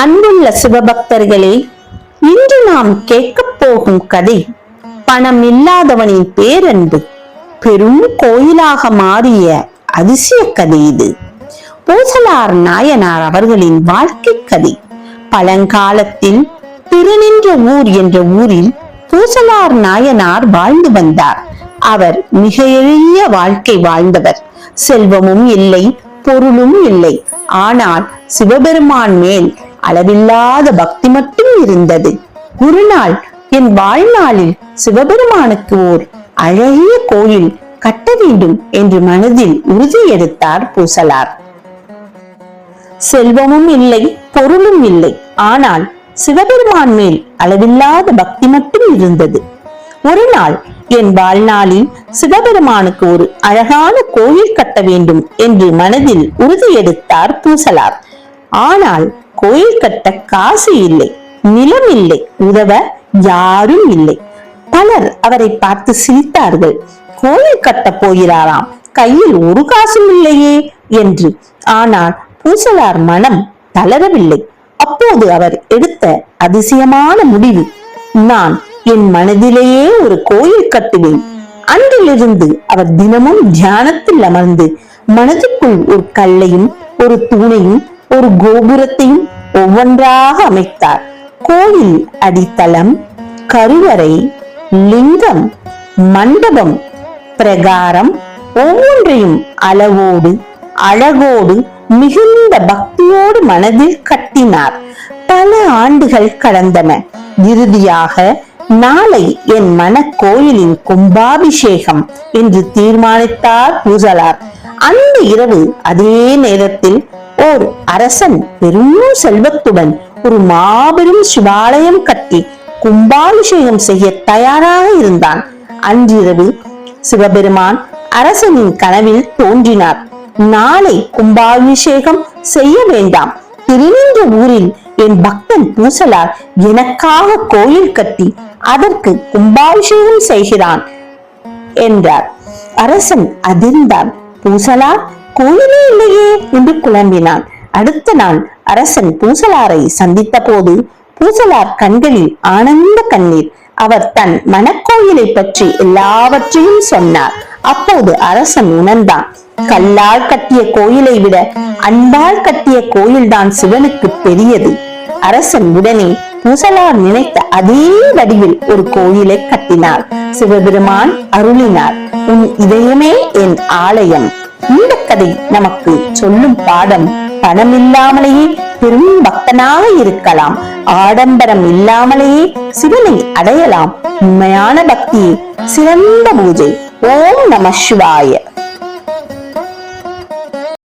அன்புள்ள சிவபக்தர்களே இன்று நாம் கேட்கப் போகும் கதை பணம் இல்லாதவனின் பேரன்பு பெரும் கோயிலாக மாறிய அதிசய கதை இது. பூசலார் நாயனார் அவர்களின் வாழ்க்கை கதை. பழங்காலத்தில் திருநின்ற ஊர் என்ற ஊரில் பூசலார் நாயனார் வாழ்ந்து வந்தார். அவர் மிக எளிய வாழ்க்கை வாழ்ந்தவர். செல்வமும் இல்லை பொருளும் இல்லை. ஆனால் சிவபெருமான் மேல் அளவில்லாத பக்தி மட்டும் இருந்தது. ஒரு நாள் என் வாழ்நாளில் சிவபெருமானுக்கு ஓர் அழகிய கோயில் கட்ட வேண்டும் என்று மனதில் உறுதி எடுத்தார் பூசலார். செல்வமும் இல்லை பொருளும் இல்லை. ஆனால் சிவபெருமான் மேல் அளவில்லாத பக்தி மட்டும் இருந்தது. ஒரு நாள் என் வாழ்நாளில் சிவபெருமானுக்கு ஒரு அழகான கோயில் கட்ட வேண்டும் என்று மனதில் உறுதி எடுத்தார் பூசலார். ஆனால் கோயில் கட்ட காசு இல்லை நிலம் இல்லை உதவ யாரும் இல்லை. பலர் அவரை பார்த்து சிரித்தார்கள். கோயில் கட்ட போகிறாராம் கையில் ஒரு காசும் இல்லையே என்று. ஆனால் பூசலார் மனம் தளரவில்லை. அப்போது அவர் எடுத்த அதிசயமான முடிவு நான் என் மனதிலேயே ஒரு கோயில் கட்டுவேன். அன்றிலிருந்து அவர் தினமும் தியானத்தில் அமர்ந்து மனதுக்குள் ஒரு கல்லையும் ஒரு தூணையும் ஒரு கோபுரத்தையும் ஒவ்வொன்றாக அமைத்தார். கோயில் அடித்தளம் கருவறை லிங்கம் மண்டபம் பிரகாரம் ஒவ்வொன்றையும் அளவோடு அழகோடு மிகுந்த பக்தியோடு மனதில் கட்டினார். பல ஆண்டுகள் கடந்தன. இறுதியாக நாளை என் மன கோயிலின் கும்பாபிஷேகம் என்று தீர்மானித்தார் பூசலார். அந்த இரவு அதே நேரத்தில் ஓர் அரசன் பெரும் செல்வத்துடன் ஒரு மாபெரும் சிவாலயம் கட்டி கும்பாபிஷேகம் செய்ய தயாராக இருந்தான். அன்றிரவு சிவபெருமான் அரசனின் கனவில் தோன்றினார். நாளை கும்பாபிஷேகம் செய்ய வேண்டாம். திருநின்ற ஊரில் என் பக்தன் பூசலார் எனக்காக கோயில் கட்டி அதற்கு கும்பாபிஷேகம் செய்கிறான் என்றார். அரசன் அதிர்ந்தான். பூசலார் கோயிலே இல்லையே என்று குழம்பினான். அடுத்த நாள் அரசன் பூசலாரை சந்தித்த போது பூசலார் கண்களில் ஆனந்த கண்ணீர். அவர் தன் மனக்கோயிலை பற்றி எல்லாவற்றையும் சொன்னார். அப்போது அரசன் உணர்ந்தான். கல்லால் கட்டிய கோயிலை விட அன்பால் கட்டிய கோயில்தான் சிவனுக்கு பெரியது. அரசன் உடனே பூசலார் நினைத்த அதே வடிவில் ஒரு கோயிலை கட்டினார். சிவபெருமான் அருளினார். உன் இதயமே என் ஆலயம். இந்த கதை நமக்கு சொல்லும் பாடம் பணம் இல்லாமலேயே பெரும் பக்தனாக இருக்கலாம். ஆடம்பரம் இல்லாமலேயே சிவனை அடையலாம். உண்மையான பக்தி சிறந்த பூஜை. ஓம் நம சிவாய.